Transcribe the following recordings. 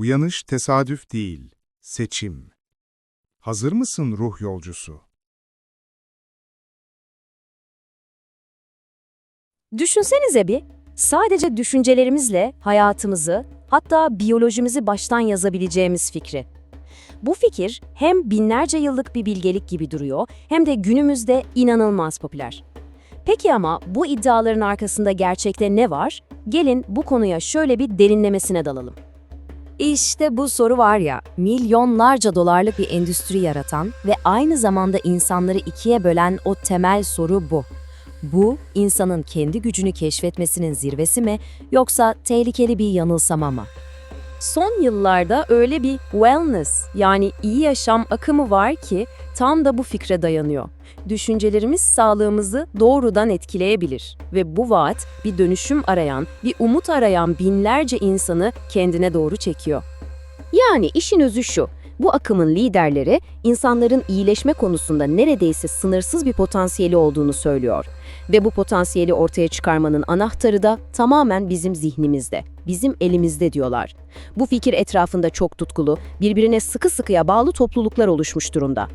Uyanış tesadüf değil, seçim. Hazır mısın ruh yolcusu? Düşünsenize bir, sadece düşüncelerimizle hayatımızı, hatta biyolojimizi baştan yazabileceğimiz fikri. Bu fikir hem binlerce yıllık bir bilgelik gibi duruyor hem de günümüzde inanılmaz popüler. Peki ama bu iddiaların arkasında gerçekte ne var? Gelin bu konuya şöyle bir derinlemesine dalalım. İşte bu soru var ya, milyonlarca dolarlık bir endüstri yaratan ve aynı zamanda insanları ikiye bölen o temel soru bu. Bu, insanın kendi gücünü keşfetmesinin zirvesi mi yoksa tehlikeli bir yanılsama mı? Son yıllarda öyle bir wellness yani iyi yaşam akımı var ki tam da bu fikre dayanıyor. Düşüncelerimiz sağlığımızı doğrudan etkileyebilir ve bu vaat bir dönüşüm arayan, bir umut arayan binlerce insanı kendine doğru çekiyor. Yani işin özü şu, bu akımın liderleri insanların iyileşme konusunda neredeyse sınırsız bir potansiyeli olduğunu söylüyor. Ve bu potansiyeli ortaya çıkarmanın anahtarı da tamamen bizim zihnimizde, bizim elimizde diyorlar. Bu fikir etrafında çok tutkulu, birbirine sıkı sıkıya bağlı topluluklar oluşmuş durumda.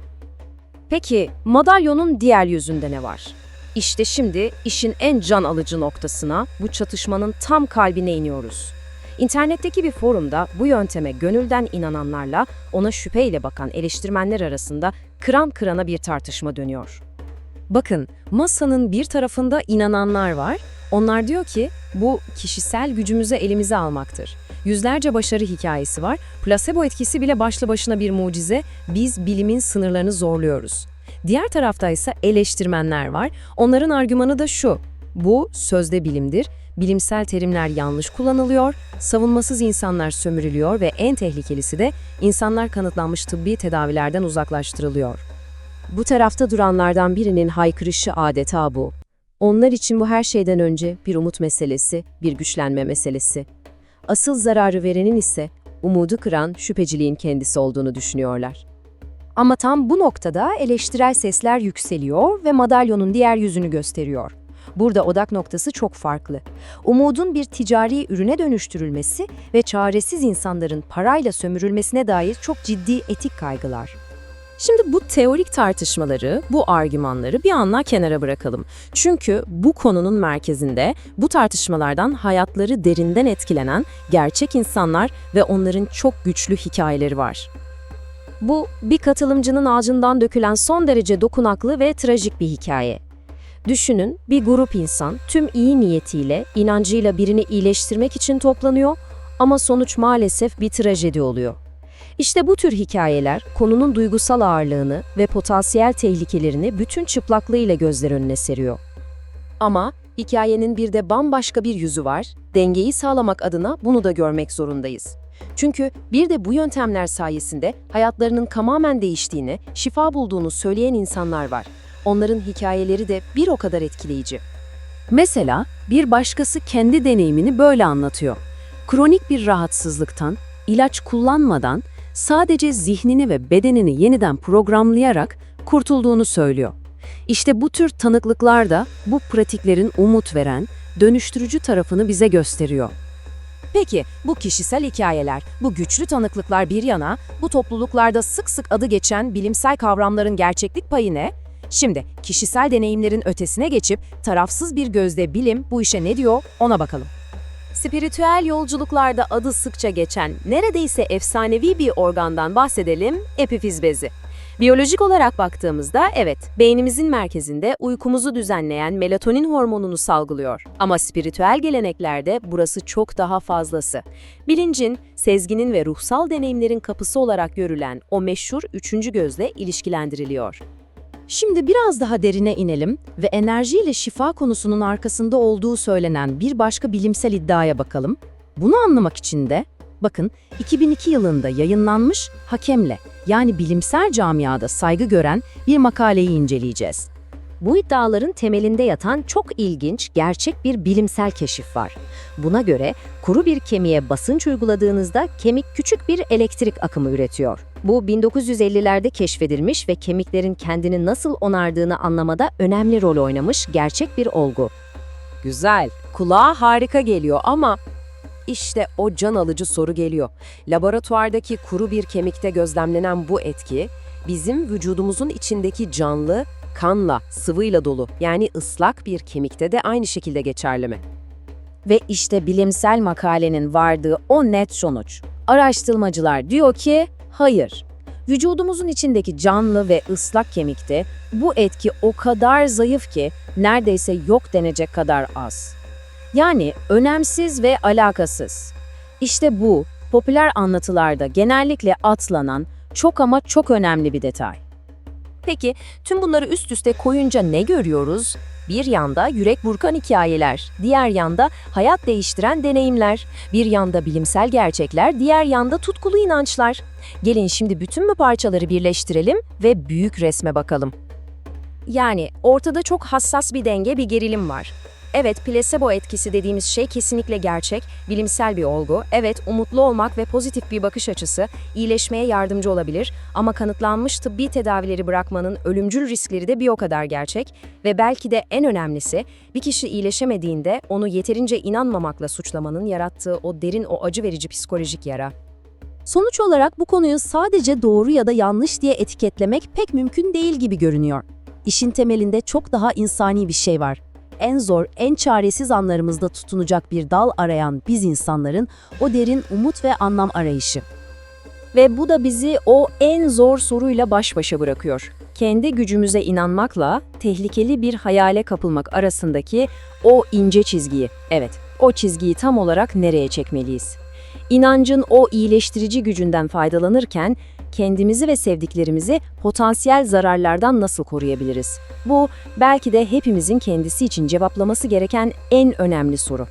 Peki madalyonun diğer yüzünde ne var? İşte şimdi işin en can alıcı noktasına, bu çatışmanın tam kalbine iniyoruz. İnternetteki bir forumda bu yönteme gönülden inananlarla ona şüpheyle bakan eleştirmenler arasında kıran kırana bir tartışma dönüyor. Bakın, masanın bir tarafında inananlar var. Onlar diyor ki bu kişisel gücümüzü elimize almaktır. Yüzlerce başarı hikayesi var. Plasebo etkisi bile başlı başına bir mucize. Biz bilimin sınırlarını zorluyoruz. Diğer tarafta ise eleştirmenler var. Onların argümanı da şu. Bu sözde bilimdir. Bilimsel terimler yanlış kullanılıyor, savunmasız insanlar sömürülüyor ve en tehlikelisi de insanlar kanıtlanmış tıbbi tedavilerden uzaklaştırılıyor. Bu tarafta duranlardan birinin haykırışı adeta bu. Onlar için bu her şeyden önce bir umut meselesi, bir güçlenme meselesi. Asıl zararı verenin ise umudu kıran şüpheciliğin kendisi olduğunu düşünüyorlar. Ama tam bu noktada eleştirel sesler yükseliyor ve madalyonun diğer yüzünü gösteriyor. Burada odak noktası çok farklı. Umudun bir ticari ürüne dönüştürülmesi ve çaresiz insanların parayla sömürülmesine dair çok ciddi etik kaygılar. Şimdi bu teorik tartışmaları, bu argümanları bir anla kenara bırakalım. Çünkü bu konunun merkezinde bu tartışmalardan hayatları derinden etkilenen gerçek insanlar ve onların çok güçlü hikayeleri var. Bu bir katılımcının ağacından dökülen son derece dokunaklı ve trajik bir hikaye. Düşünün bir grup insan tüm iyi niyetiyle, inancıyla birini iyileştirmek için toplanıyor ama sonuç maalesef bir trajedi oluyor. İşte bu tür hikayeler konunun duygusal ağırlığını ve potansiyel tehlikelerini bütün çıplaklığıyla gözler önüne seriyor. Ama hikayenin bir de bambaşka bir yüzü var. Dengeyi sağlamak adına bunu da görmek zorundayız. Çünkü bir de bu yöntemler sayesinde hayatlarının tamamen değiştiğini, şifa bulduğunu söyleyen insanlar var. Onların hikayeleri de bir o kadar etkileyici. Mesela bir başkası kendi deneyimini böyle anlatıyor. Kronik bir rahatsızlıktan, ilaç kullanmadan sadece zihnini ve bedenini yeniden programlayarak kurtulduğunu söylüyor. İşte bu tür tanıklıklar da bu pratiklerin umut veren, dönüştürücü tarafını bize gösteriyor. Peki bu kişisel hikayeler, bu güçlü tanıklıklar bir yana, bu topluluklarda sık sık adı geçen bilimsel kavramların gerçeklik payı ne? Şimdi kişisel deneyimlerin ötesine geçip tarafsız bir gözle bilim bu işe ne diyor ona bakalım. Spiritüel yolculuklarda adı sıkça geçen, neredeyse efsanevi bir organdan bahsedelim, epifiz bezi. Biyolojik olarak baktığımızda evet, beynimizin merkezinde uykumuzu düzenleyen melatonin hormonunu salgılıyor. Ama spiritüel geleneklerde burası çok daha fazlası. Bilincin, sezginin ve ruhsal deneyimlerin kapısı olarak görülen o meşhur üçüncü gözle ilişkilendiriliyor. Şimdi biraz daha derine inelim ve enerjiyle şifa konusunun arkasında olduğu söylenen bir başka bilimsel iddiaya bakalım. Bunu anlamak için de bakın 2002 yılında yayınlanmış Hakemle yani bilimsel camiada saygı gören bir makaleyi inceleyeceğiz. Bu iddiaların temelinde yatan çok ilginç, gerçek bir bilimsel keşif var. Buna göre kuru bir kemiğe basınç uyguladığınızda kemik küçük bir elektrik akımı üretiyor. Bu 1950'lerde keşfedilmiş ve kemiklerin kendini nasıl onardığını anlamada önemli rol oynamış gerçek bir olgu. Güzel, kulağa harika geliyor ama İşte o can alıcı soru geliyor. Laboratuvardaki kuru bir kemikte gözlemlenen bu etki, bizim vücudumuzun içindeki canlı, kanla, sıvıyla dolu yani ıslak bir kemikte de aynı şekilde geçerli mi? Ve işte bilimsel makalenin vardığı o net sonuç. Araştırmacılar diyor ki hayır. Vücudumuzun içindeki canlı ve ıslak kemikte bu etki o kadar zayıf ki neredeyse yok denecek kadar az. Yani önemsiz ve alakasız. İşte bu popüler anlatılarda genellikle atlanan çok ama çok önemli bir detay. Peki tüm bunları üst üste koyunca ne görüyoruz? Bir yanda yürek burkan hikayeler, diğer yanda hayat değiştiren deneyimler, bir yanda bilimsel gerçekler, diğer yanda tutkulu inançlar. Gelin şimdi bütün bu parçaları birleştirelim ve büyük resme bakalım. Yani ortada çok hassas bir denge, bir gerilim var. Evet, plasebo etkisi dediğimiz şey kesinlikle gerçek, bilimsel bir olgu. Evet, umutlu olmak ve pozitif bir bakış açısı iyileşmeye yardımcı olabilir ama kanıtlanmış tıbbi tedavileri bırakmanın ölümcül riskleri de bir o kadar gerçek ve belki de en önemlisi bir kişi iyileşemediğinde onu yeterince inanmamakla suçlamanın yarattığı o derin o acı verici psikolojik yara. Sonuç olarak bu konuyu sadece doğru ya da yanlış diye etiketlemek pek mümkün değil gibi görünüyor. İşin temelinde çok daha insani bir şey var. En zor, en çaresiz anlarımızda tutunacak bir dal arayan biz insanların o derin umut ve anlam arayışı. Ve bu da bizi o en zor soruyla baş başa bırakıyor. Kendi gücümüze inanmakla tehlikeli bir hayale kapılmak arasındaki o ince çizgiyi, evet, o çizgiyi tam olarak nereye çekmeliyiz? İnancın o iyileştirici gücünden faydalanırken kendimizi ve sevdiklerimizi potansiyel zararlardan nasıl koruyabiliriz? Bu belki de hepimizin kendisi için cevaplaması gereken en önemli soru.